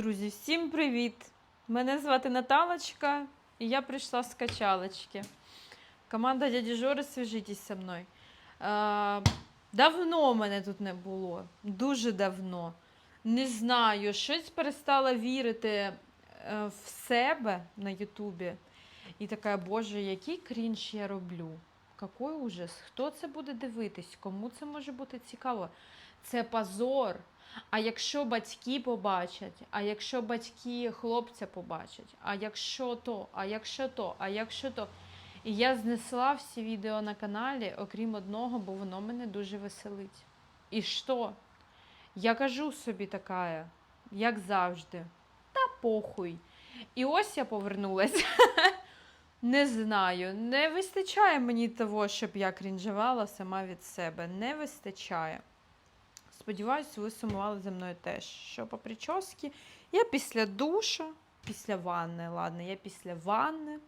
Друзі, всім привіт! Мене звати Наталочка, і я прийшла з качалочки. Команда дяді Жори, свяжитесь зі мною. Е, давно мене тут не було. Дуже давно. Не знаю, щось перестала вірити е, в себе на Ютубі. І така, Боже, який крінж я роблю. Какой ужас. Хто це буде дивитись? Кому це може бути цікаво? Це позор. А якщо батьки побачать, а якщо батьки хлопця побачать, а якщо то, а якщо то, а якщо то. І я знесла всі відео на каналі, окрім одного, бо воно мене дуже веселить. І що? Я кажу собі така, як завжди, та похуй. І ось я повернулася. Не знаю, не вистачає мені того, щоб я крінжувала сама від себе. Не вистачає. Сподіваюсь, ви сумували за мною теж. Що по прически? Я після душа, після ванни, ладно, я після ванни.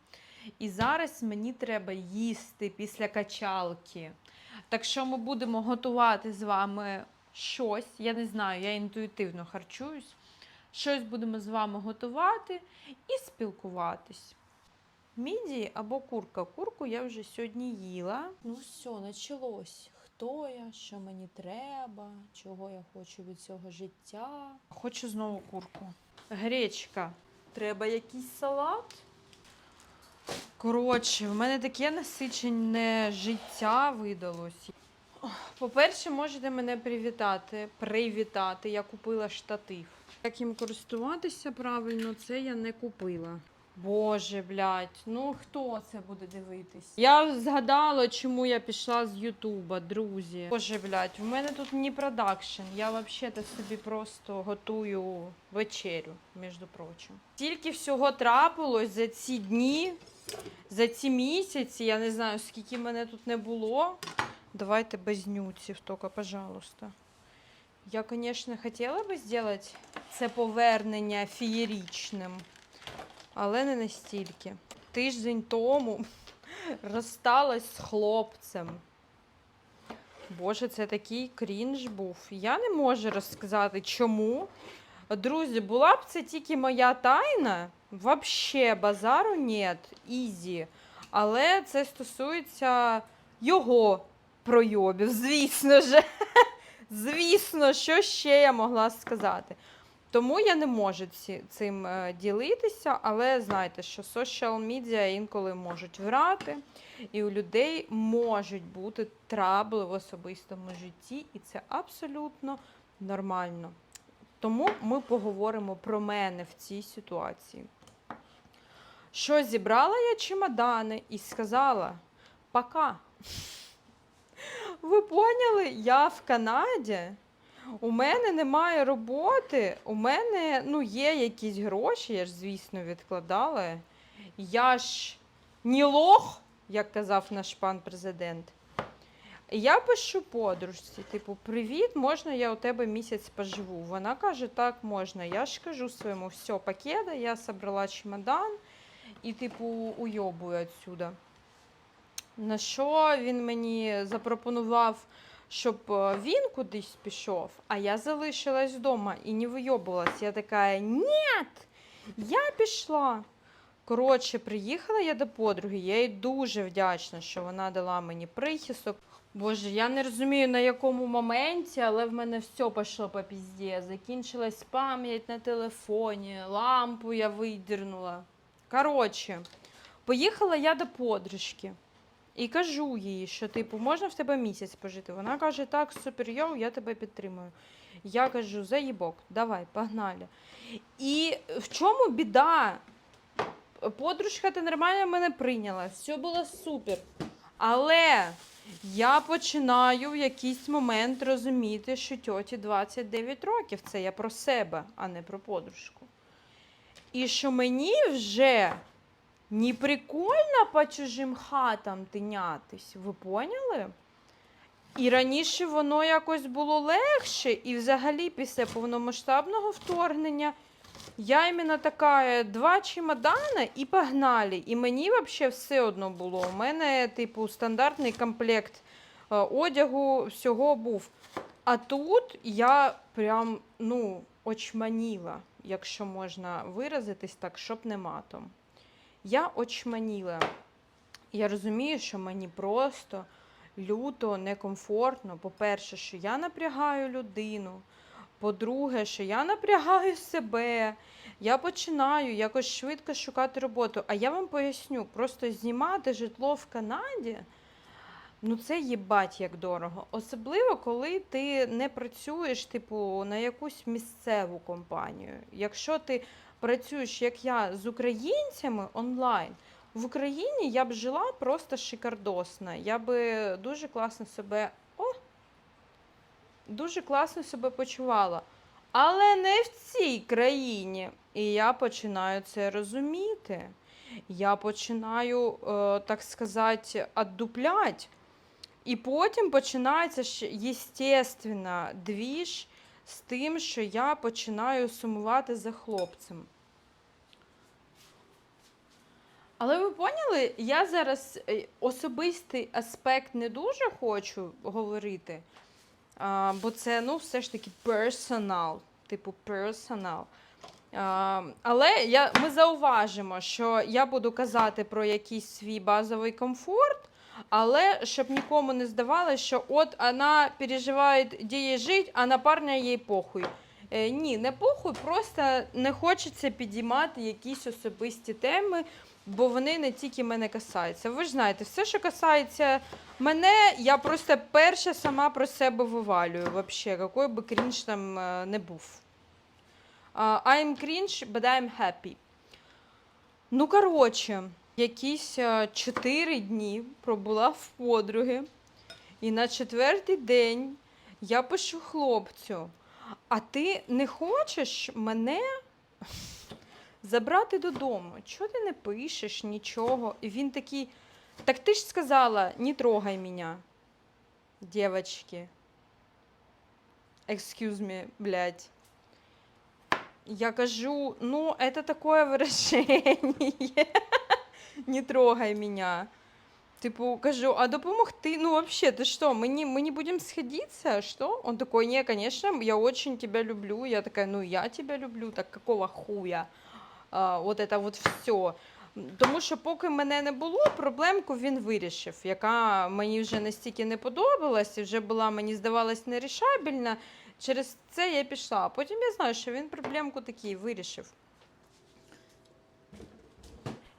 І зараз мені треба їсти після качалки. Так що ми будемо готувати з вами щось. Я не знаю, я інтуїтивно харчуюсь. Щось будемо з вами готувати і спілкуватись. Мідії або курка. Курку я вже сьогодні їла. Ну все, почалось. Хто я, що мені треба, чого я хочу від цього життя. Хочу знову курку. Гречка. Треба якийсь салат. Коротше, в мене таке насичене життя видалось. По-перше, можете мене привітати. Привітати. Я купила штатив. Як їм користуватися правильно, це я не купила. Боже, блядь, ну хто це буде дивитись? Я згадала, чому я пішла з Ютуба, друзі. Боже, блядь, в мене тут не продакшн. Я взагалі собі просто готую вечерю, між прочим. Тільки всього трапилось за ці дні, за ці місяці. Я не знаю, скільки мене тут не було. Давайте без нюців, тільки, пожалуйста. Я, звісно, хотіла би зробити це повернення феєрічним але не настільки. Тиждень тому розсталась з хлопцем. Боже, це такий крінж був. Я не можу розказати, чому. Друзі, була б це тільки моя тайна. Вообще базару нет, ізі. Але це стосується його пройобів, звісно ж. Звісно, що ще я могла сказати. Тому я не можу ці, цим е, ділитися, але знайте, що social media інколи можуть врати, і у людей можуть бути трабли в особистому житті, і це абсолютно нормально. Тому ми поговоримо про мене в цій ситуації. Що зібрала я чемодани і сказала пока. Ви поняли, я в Канаді. У мене немає роботи, у мене ну, є якісь гроші, я ж, звісно, відкладала. Я ж не лох, як казав наш пан президент. Я пишу подружці, типу, привіт, можна я у тебе місяць поживу? Вона каже, так, можна. Я ж кажу своєму, все, пакета, я собрала чемодан і, типу, уйобую отсюда. На що він мені запропонував щоб е, він кудись пішов, а я залишилась вдома і не вийобувалась. Я така, ні, я пішла. Коротше, приїхала я до подруги, я їй дуже вдячна, що вона дала мені прихисток. Боже, я не розумію на якому моменті, але в мене все пішло по пізді. Закінчилась пам'ять на телефоні, лампу я видірнула. Коротше, поїхала я до подружки. І кажу їй, що типу, можна в тебе місяць пожити. Вона каже, так, супер, йоу, я тебе підтримую. Я кажу, заїбок, давай, погнали. І в чому біда? Подружка ти нормально мене прийняла, все було супер. Але я починаю в якийсь момент розуміти, що тьоті 29 років. Це я про себе, а не про подружку. І що мені вже не прикольно по чужим хатам тинятись, ви поняли? І раніше воно якось було легше, і взагалі після повномасштабного вторгнення я іменно така два чемодана і погнали. І мені взагалі все одно було. У мене, типу, стандартний комплект е, одягу всього був. А тут я прям, ну, очманіла. якщо можна виразитись так, щоб не матом. Я очманіла. Я розумію, що мені просто люто некомфортно. По-перше, що я напрягаю людину. По-друге, що я напрягаю себе. Я починаю якось швидко шукати роботу. А я вам поясню, просто знімати житло в Канаді. Ну, це їбать як дорого. Особливо, коли ти не працюєш, типу, на якусь місцеву компанію. Якщо ти працюєш, як я, з українцями онлайн, в Україні я б жила просто шикардосно. Я би дуже класно себе. О! Дуже класно себе почувала. Але не в цій країні. І я починаю це розуміти. Я починаю, е, так сказати, отдуплять. І потім починається ще, естественно, двіж з тим, що я починаю сумувати за хлопцем. Але ви поняли, я зараз е, особистий аспект не дуже хочу говорити, а, бо це ну, все ж таки персонал, типу персонал. А, але я, ми зауважимо, що я буду казати про якийсь свій базовий комфорт, але щоб нікому не здавалося, що от вона переживає, де їй жити, а на парня їй похуй. Е, ні, не похуй, просто не хочеться підіймати якісь особисті теми, бо вони не тільки мене касаються. Ви ж знаєте, все, що касається мене, я просто перша сама про себе вивалюю, вообще, який би крінж там е, не був. I'm cringe, but I'm happy. Ну, коротше, якісь е, чотири дні пробула в подруги, і на четвертий день я пишу хлопцю: а ти не хочеш мене забрати додому? Чого ти не пишеш нічого? І він такий: так ти ж сказала, не трогай мене, девочки. Excuse me, блядь. Я кажу, ну, это такое выражение. Не трогай меня. Типу, кажу, а допомогти? Ну, вообще, ты что, мы не, мы не будем сходиться? Что? Он такой, не, конечно, я очень тебя люблю. Я такая, ну, я тебя люблю, так какого хуя? От это вот все. Тому що поки мене не було, проблемку він вирішив, яка мені вже настільки не подобалась і вже була, мені здавалась, нерішабельна. Через це я пішла. А потім я знаю, що він проблемку такий вирішив.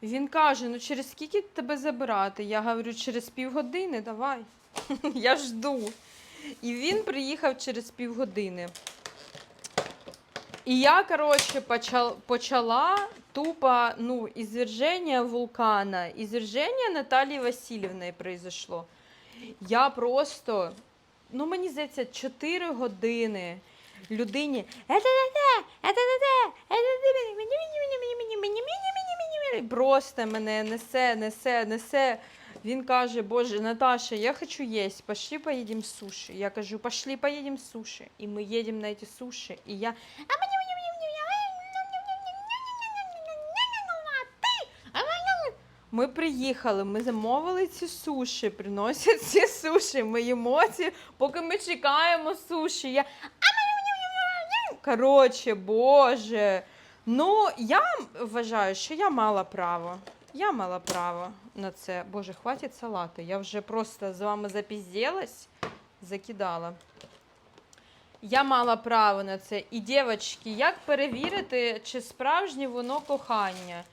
Він каже: ну через скільки тебе забирати? Я говорю, через півгодини, давай. я жду. І він приїхав через півгодини. І я, коротше, почала тупо ну, извержение вулкана. Извержение Наталії Васильівни произошло. Я просто, ну мені здається, 4 години людині. Просто мене несе, несе, несе. Він каже, Боже, Наташа, я хочу есть, пошли поедем суши. Я кажу, пошли поедем суши. И мы едем на эти суши. И я. А мені Ми приїхали, ми замовили ці суші, приносять ці суші, ми їмо ці, поки ми чекаємо суші. Я... Коротше, боже. Ну, я вважаю, що я мала право. Я мала право на це. Боже, хватить салати. Я вже просто з вами запізділась, закидала. Я мала право на це. І, дівчатки, як перевірити, чи справжнє воно кохання?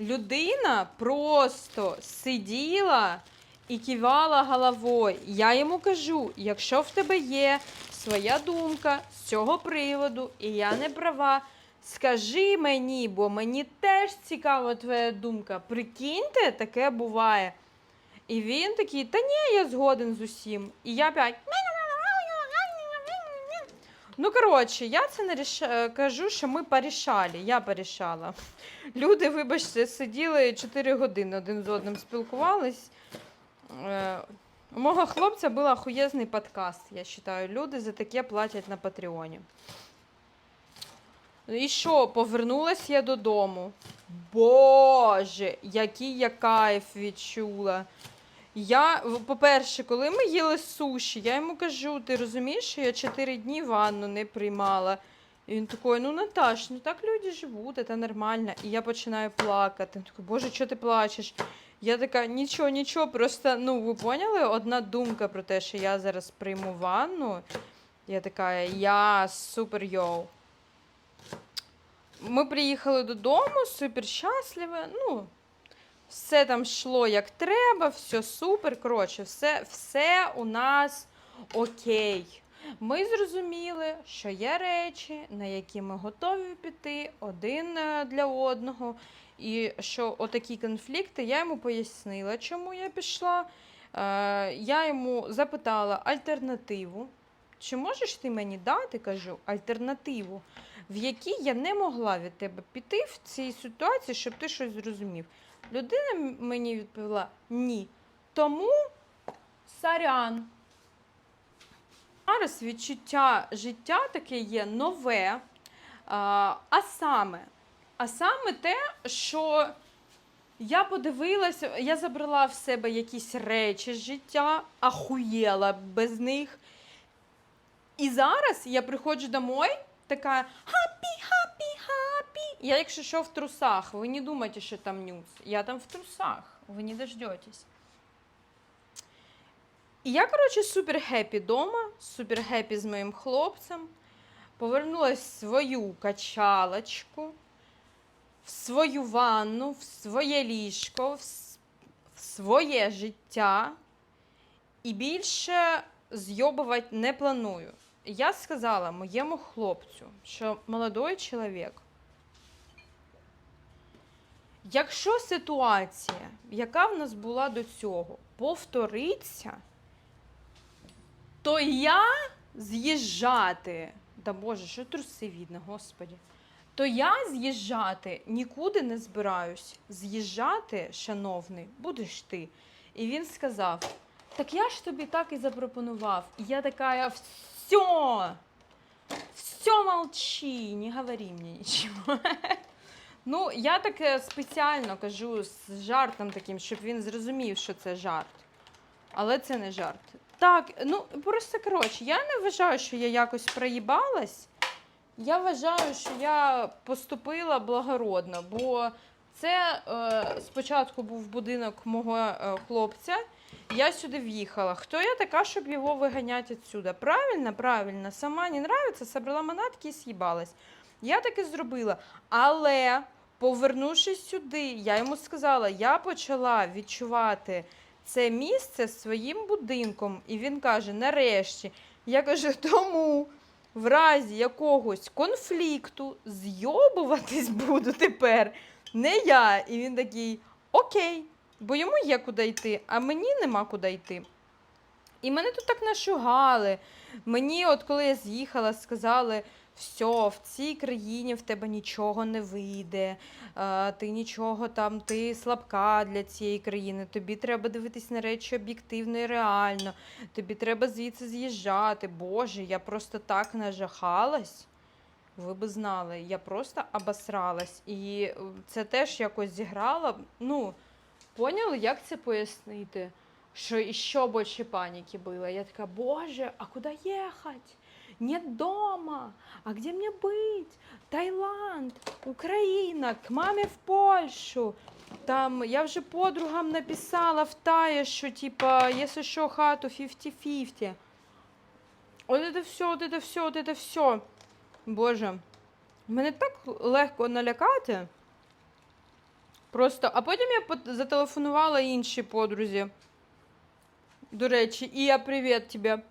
Людина просто сиділа і кивала головою. Я йому кажу: якщо в тебе є своя думка з цього приводу, і я не права, скажи мені, бо мені теж цікава твоя думка. Прикиньте, таке буває. І він такий, та ні, я згоден з усім. І я опять. Ну, коротше, я це не ріш... е, кажу, що ми порішали, я порішала. Люди, вибачте, сиділи 4 години один з одним спілкувались. Е, У мого хлопця був охуєзний подкаст, я вважаю. Люди за таке платять на Патреоні. І що, повернулась я додому. Боже, який я кайф відчула. Я, по-перше, коли ми їли суші, я йому кажу, ти розумієш, що я 4 дні ванну не приймала. І він такий, ну Наташ, ну так люди живуть, це нормально. І я починаю плакати. Він такий, боже, що ти плачеш? Я така, нічого, нічого, просто, ну, ви поняли, одна думка про те, що я зараз прийму ванну. Я така, я супер йоу. Ми приїхали додому, супер щасливі. Ну, все там йшло як треба, все супер. Коротше, все, все у нас окей. Ми зрозуміли, що є речі, на які ми готові піти один е, для одного. І що отакі конфлікти я йому пояснила, чому я пішла. Е, я йому запитала альтернативу. Чи можеш ти мені дати, кажу, альтернативу, в якій я не могла від тебе піти в цій ситуації, щоб ти щось зрозумів? Людина мені відповіла ні. Тому сарян. Зараз відчуття життя таке є нове. А, саме, а саме те, що я подивилася, я забрала в себе якісь речі з життя, ахуєла без них. І зараз я приходжу домой, така хапі. Я, якщо що, в трусах, ви не думайте, що там нюц. Я там в трусах, ви не дождетесь. І я, коротше, супер хеппі вдома, супер хеппі з моїм хлопцем. Повернулась в свою качалочку, в свою ванну, в своє ліжко, в своє життя. І більше зйобувати не планую. Я сказала моєму хлопцю, що молодой чоловік, якщо ситуація, яка в нас була до цього, повториться, то я з'їжджати. Да Боже, що труси видно, господі. То я з'їжджати нікуди не збираюсь. З'їжджати, шановний, будеш ти. І він сказав: Так я ж тобі так і запропонував. І я така, все, все молчи, не говори мені нічого. Ну, я таке спеціально кажу з жартом таким, щоб він зрозумів, що це жарт. Але це не жарт. Так, ну просто коротше, я не вважаю, що я якось проїбалась. Я вважаю, що я поступила благородно, бо це е, спочатку був будинок мого е, хлопця. Я сюди в'їхала. Хто я така, щоб його виганяти відсюди? Правильно, правильно. Сама не нравиться, собрала манатки і з'їбалась. Я так і зробила. Але, повернувшись сюди, я йому сказала, я почала відчувати це місце своїм будинком. І він каже: нарешті. Я кажу, тому в разі якогось конфлікту зйобуватись буду тепер не я. І він такий, окей, бо йому є куди йти, а мені нема куди йти. І мене тут так нашугали. Мені, от коли я з'їхала, сказали, все, в цій країні в тебе нічого не вийде, е, ти нічого там, ти слабка для цієї країни, тобі треба дивитись на речі об'єктивно і реально, тобі треба звідси з'їжджати. Боже, я просто так нажахалась. Ви би знали, я просто обосралась. І е, це теж якось зіграло. Ну, поняли, як це пояснити? Що іще більше паніки було. Я така, боже, а куди їхати? Нет дома. А где мне быть? Таїланд, Україна, к мамі в Польщу. Там я вже подругам написала в Таї, що типа, якщо що, хату 50-50. От это все, от это все, от это все. Боже, мене так легко налякати. Просто, а потім я пот- зателефонувала іншій подрузі. До речі, Ія, привіт тебе.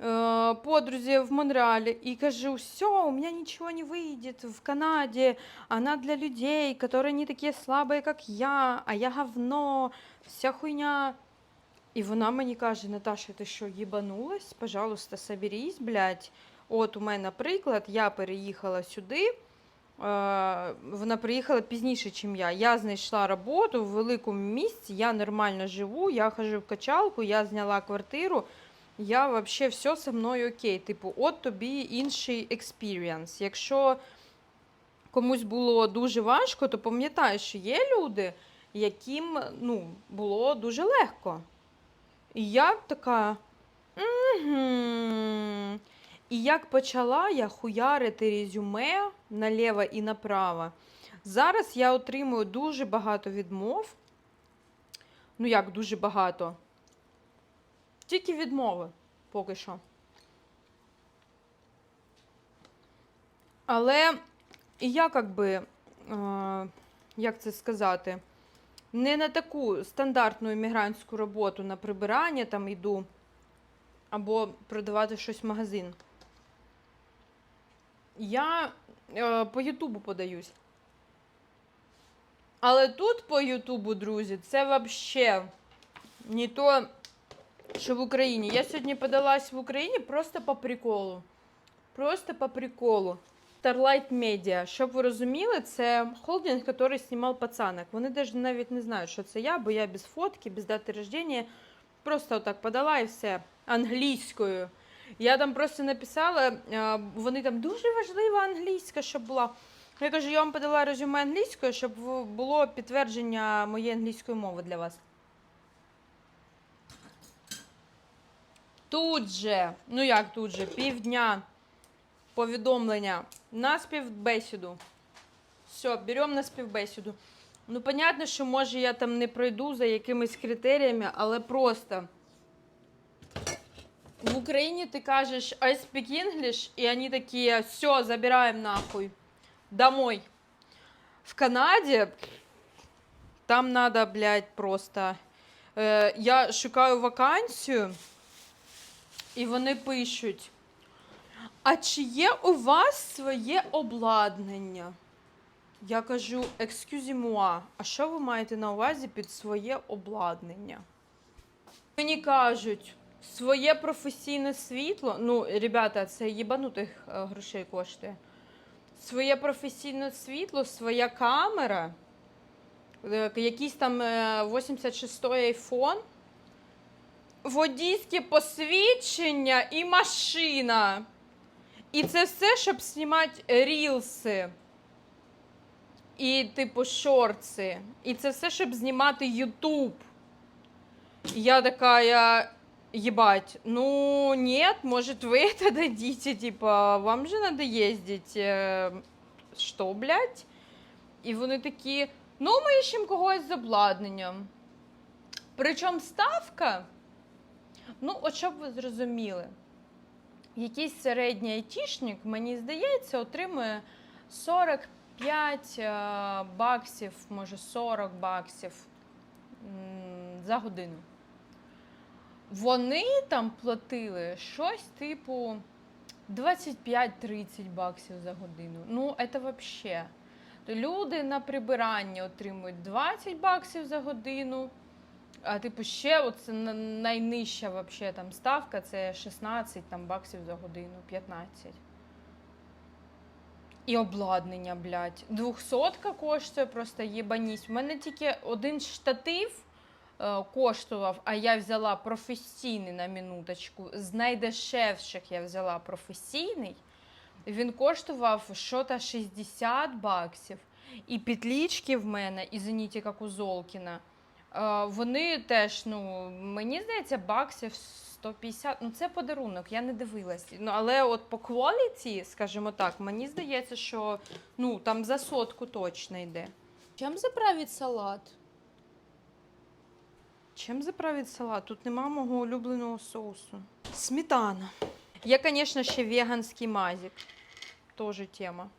Е, Подрузі в Монреалі і кажу, все, у меня ничего не выйдет в Канаде, она для людей, которые не такие слабые, как я, а я говно, вся хуйня. І вона мені каже, Наташа, ти що, їбанулась? Пожалуйста, соберись, блядь. От у мене приклад, я переїхала сюди. Е, вона приїхала пізніше, ніж я. Я знайшла роботу в великому місті, я нормально живу, я хожу в качалку, я зняла квартиру. Я вообще все со мною окей. Типу, от тобі інший експірієнс. Якщо комусь було дуже важко, то пам'ятай, що є люди, яким ну, було дуже легко. І я така. Угу. І як почала я хуярити резюме наліво і направо, зараз я отримую дуже багато відмов. Ну як дуже багато. Тільки відмови поки що. Але я як би, як це сказати, не на таку стандартну іммігрантську роботу на прибирання там йду, або продавати щось в магазин. Я е, по Ютубу подаюсь. Але тут по Ютубу, друзі, це вообще не то, що в Україні. Я сьогодні подалась в Україні просто по приколу. Просто по приколу. Starlight Media. Щоб ви розуміли, це холдинг, який знімав пацанок. Вони навіть не знають, що це я, бо я без фотки, без дати рождения. Просто отак подала і все англійською. Я там просто написала, е, вони там дуже важлива англійська, щоб була. Я кажу, я вам подала резюме англійською, щоб було підтвердження моєї англійської мови для вас. Тут же, ну як тут же, півдня повідомлення на співбесіду. Все, беремо на співбесіду. Ну, понятно, що може я там не пройду за якимись критеріями, але просто в Україні ти кажеш I speak English, і вони такі, все, забираємо нахуй. Домой. В Канаді там надо, блядь, просто. Е, я шукаю вакансію, і вони пишуть. А чи є у вас своє обладнання? Я кажу, excusez-moi, а що ви маєте на увазі під своє обладнання? Мені кажуть, своє професійне світло. Ну, ребята, це їбанутих е, грошей коштує. Своє професійне світло, своя камера, е, якийсь там е, 86-й айфон, водійське посвідчення і машина. І це все, щоб знімати рілси. І, типу, шорти. І це все, щоб знімати Ютуб. Я такая, ебать, ну нет, может вы это дадите, типа, вам же надо ездить. Э, Що, блядь? І вони такі, ну ми іщемо когось з обладнанням. Причому ставка, ну, от щоб ви зрозуміли, якийсь середній айтішник, мені здається, отримує 45 е, баксів, може 40 баксів м, за годину. Вони там платили щось типу 25-30 баксів за годину. Ну, це взагалі. Люди на прибиранні отримують 20 баксів за годину. А типу, ще оце найнижча вообще, там ставка це 16 там, баксів за годину, 15. І обладнання, блядь. 200 коштує просто єбаність. У мене тільки один штатив коштував, а я взяла професійний на минуточку. З найдешевших я взяла професійний. Він коштував що-то 60 баксів. І петлічки в мене, і зеніті, як у Золкіна. Е, Вони теж, ну, мені здається, баксів 150. Ну, це подарунок, я не дивилась. Ну, але от по кваліті, скажімо так, мені здається, що ну, там за сотку точно йде. Чим заправить салат? Чим заправить салат? Тут нема мого улюбленого соусу. Сметана. Є, звісно, ще веганський мазик. Тоже тема.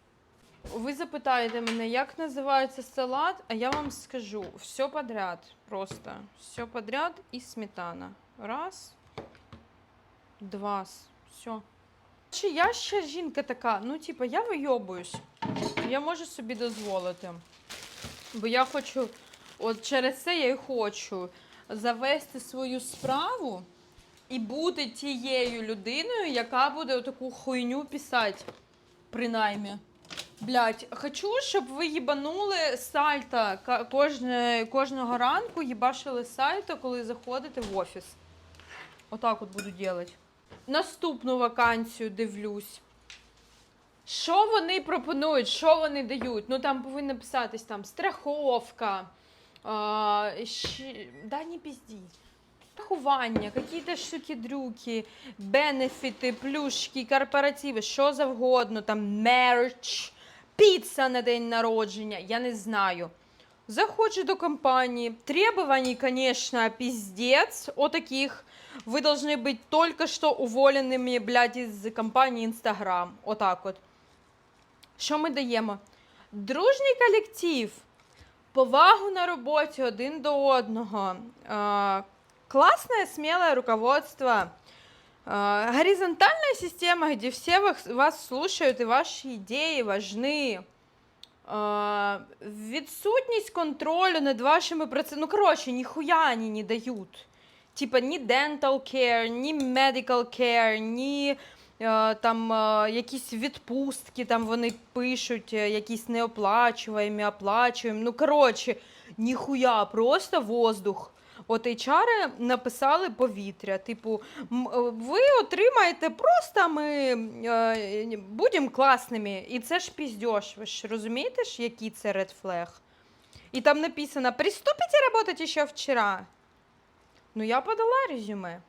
Ви запитаєте мене, як називається салат, а я вам скажу все подряд. Просто все подряд і сметана. Раз, два, все. Чи я ще жінка така, ну, типа, я вийобуюсь. Я можу собі дозволити. Бо я хочу, от через це я і хочу завести свою справу і бути тією людиною, яка буде таку хуйню писати. Принаймні. Блять, хочу, щоб ви їбанули сальто кожне, кожного ранку їбашили сальто, коли заходите в офіс. Отак от буду робити. Наступну вакансію дивлюсь. Що вони пропонують, що вони дають? Ну там повинно писатись там страховка. А, щ... Да не пізді. Рахування, якісь штуки-дрюки, бенефіти, плюшки, корпоративи, що завгодно, там мерч, піца на день народження, я не знаю. Заходжу до компании. Требований, конечно, пиздец. О таких. Вы должны быть только что уволенными, блядь, из компанії Instagram. Отак от. Що ми даємо? Дружній колектив, повагу на роботі один до одного, е, классное, смелое руководство, е, горизонтальная система, где все вас, слушают и ваши идеи важны. Е, відсутність контролю над вашими процесами. Ну, коротше, ніхуя вони не дають. Типа ні dental care, ні medical care, ні там е, якісь відпустки, там вони пишуть, е, якісь неоплачуваємі, оплачуємо. Ну, коротше, ніхуя, просто воздух. От HR написали повітря. Типу, е, ви отримаєте просто ми е, будемо класними. І це ж піздьош. Ви ж розумієте, ж, який це red flag? І там написано: приступите работать ще вчора. Ну, я подала резюме.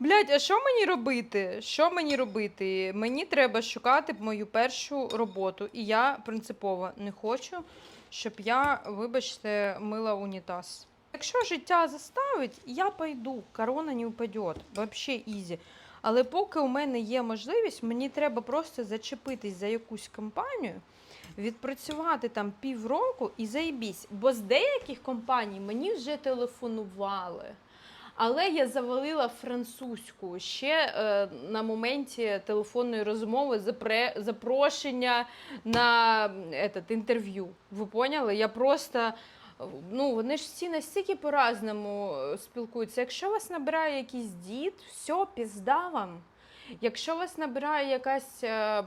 Блять, а що мені робити? Що мені робити? Мені треба шукати мою першу роботу. І я принципово не хочу, щоб я, вибачте, мила унітаз. Якщо життя заставить, я пойду, корона не впаде. Вообще ізі. Але поки у мене є можливість, мені треба просто зачепитись за якусь компанію, відпрацювати там півроку і заїбісь. Бо з деяких компаній мені вже телефонували. Але я завалила французьку ще е, на моменті телефонної розмови запре, запрошення на этот, інтерв'ю. Ви поняли? Я просто. Ну, вони ж всі настільки по-разному е, спілкуються. Якщо вас набирає якийсь дід, все, пізда вам. Якщо вас набирає якась е,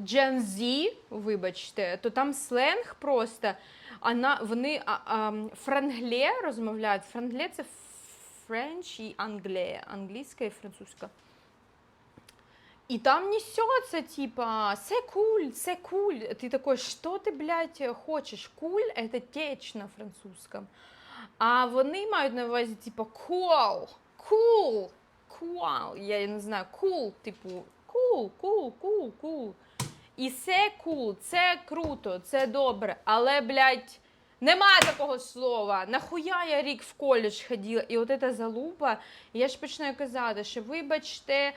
Gen Z, вибачте, то там сленг просто. А вони а, а, франгле розмовляють. Франгле це френч і англе, англійська і французька. І там несется, типа, це куль, це куль. Ты такой, что ты, блядь, хочеш? Куль – это течь на французькому. А вони мають на увазі, типа, cool, cool, cool, я не знаю, cool, типу, cool, cool, cool, cool. І це cool, це круто, це добре, але, блядь, нема такого слова. Нахуя я рік в коледж ходила? І от ця залупа, я ж починаю казати, що вибачте, е,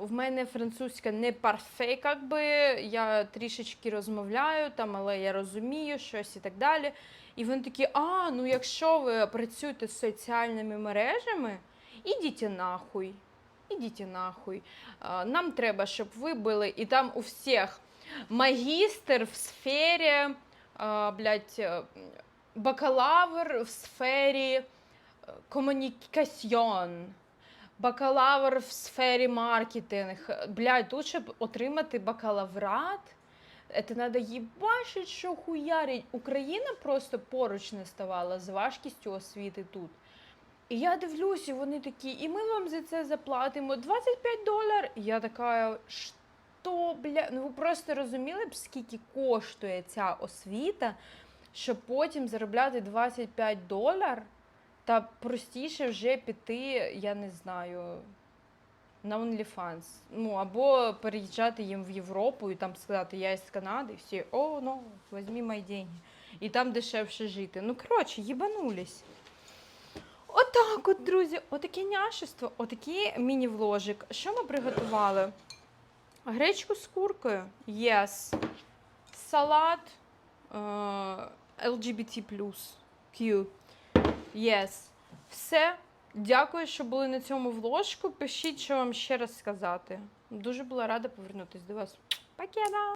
в мене французька не парфе, як би, я трішечки розмовляю, там, але я розумію щось і так далі. І вони такі, а, ну якщо ви працюєте з соціальними мережами, ідіть нахуй. Ідіть нахуй. Нам треба, щоб ви були, і там у всіх магістр в сфері, блядь, е, бакалавр в сфері е, комунікаціон, бакалавр в сфері маркетинг. Блядь, тут, щоб отримати бакалаврат, це треба їбачить, що хуярить. Україна просто поруч не ставала з важкістю освіти тут. І я дивлюся, вони такі, і ми вам за це заплатимо 25 доларів. Я така, що, бля, ну ви просто розуміли б, скільки коштує ця освіта, щоб потім заробляти 25 доларів, та простіше вже піти, я не знаю, на OnlyFans. Ну, або переїжджати їм в Європу і там сказати, я із Канади, і всі, о, ну, візьмі мої деньги. І там дешевше жити. Ну, коротше, їбанулись. Отак от, друзі, отаке няшество, отакий міні-вложик. Що ми приготували? Гречку з куркою, yes. Салат е, LGBT+, Q, yes. Все. Дякую, що були на цьому вложку. Пишіть, що вам ще раз сказати. Дуже була рада повернутися до вас. Пакета!